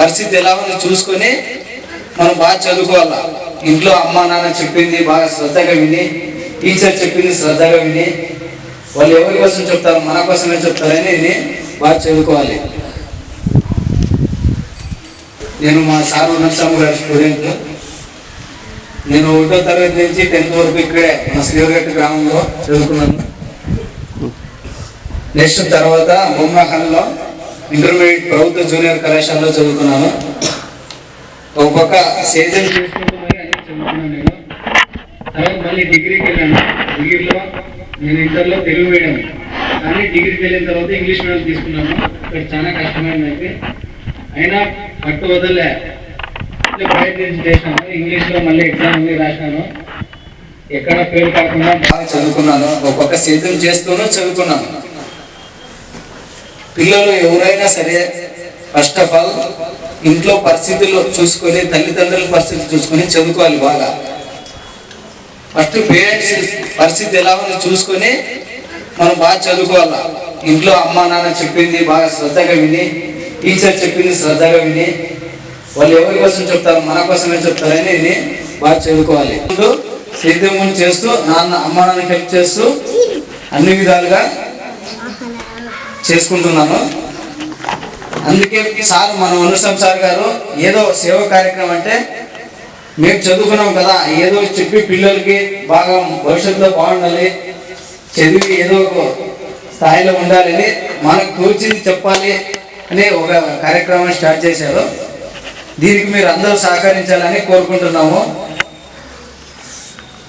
పరిస్థితి ఎలా ఉందో చూసుకొని మనం బాగా చదువుకోవాలా. ఇంట్లో అమ్మా నాన్న చెప్పింది బాగా శ్రద్ధగా విని టీచర్ చెప్పింది శ్రద్ధగా విని వాళ్ళు ఎవరి కోసం చెప్తారు మన కోసమే చెప్తారని నేను బాగా చదువుకోవాలి. నేను మా సార్ నరసింహ గారి స్టూడెంట్. నేను ఒకటో తరగతి నుంచి టెన్త్ వరకు ఇక్కడే మా శ్రీవగట్టు గ్రామంలో చదువుకున్నాను. నెక్స్ట్ తర్వాత బొమ్మహల్లో ఇంటర్మీడియట్ ప్రభుత్వ జూనియర్ కళాశాలలో చదువుకున్నాను ఒక పక్క సేద్యం చేసుకుంటూ మరి అన్ని చదువుకున్నాను నేను. తర్వాత మళ్ళీ డిగ్రీకి వెళ్ళాను. డిగ్రీలో నేను ఇంటర్లో తెలుగు మీడియం. కానీ డిగ్రీకి వెళ్ళిన తర్వాత ఇంగ్లీష్ మీడియం తీసుకున్నాను. ఇక్కడ చాలా కష్టమైంది అయితే. అయినా పట్టు వదలే ప్రయత్నించి చేసినాను ఇంగ్లీష్లో మళ్ళీ ఎగ్జామ్ ఉంది రాసినాను ఎక్కడ ఫెయిల్ కాకుండా బాగా చదువుకున్నాను. ఒక పక్క సేద్యం చేస్తూనే చదువుకున్నాను. పిల్లలు ఎవరైనా సరే ఫస్ట్ ఆఫ్ ఆల్ ఇంట్లో పరిస్థితుల్లో చూసుకొని తల్లిదండ్రుల పరిస్థితులు చూసుకొని చదువుకోవాలి బాగా. ఫస్ట్ పేరెంట్స్ పరిస్థితి ఎలా ఉందో చూసుకొని మనం బాగా చదువుకోవాలా. ఇంట్లో అమ్మా నాన్న చెప్పింది బాగా శ్రద్ధగా విని టీచర్ చెప్పింది శ్రద్ధగా విని వాళ్ళు ఎవరి కోసం చెప్తారు మన కోసమే చెప్తారని విని బాగా చదువుకోవాలి. ముందు సేద్యం చేస్తూ నాన్న అమ్మ నాన్నకి హెల్ప్ చేస్తూ అన్ని విధాలుగా చేసుకుంటున్నాను. అందుకే సార్ మన అనుసం సార్ గారు ఏదో సేవ కార్యక్రమం అంటే మేము చదువుకున్నాం కదా ఏదో చెప్పి పిల్లలకి బాగా భవిష్యత్తులో బాగుండాలి చదివి ఏదో ఒక స్థాయిలో ఉండాలని మనకు తోచింది చెప్పాలి అనే ఒక కార్యక్రమం స్టార్ట్ చేశారు. దీనికి మీరు అందరూ సహకరించాలని కోరుకుంటున్నాము.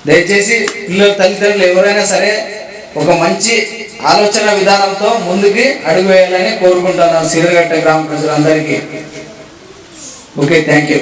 దయచేసి పిల్లల తల్లిదండ్రులు ఎవరైనా సరే ఒక మంచి ఆలోచన విధానంతో ముందుకి అడుగు వేయాలని కోరుకుంటున్నాను. సిరగట్ట గ్రామ ప్రజలందరికీ. Okay thank you.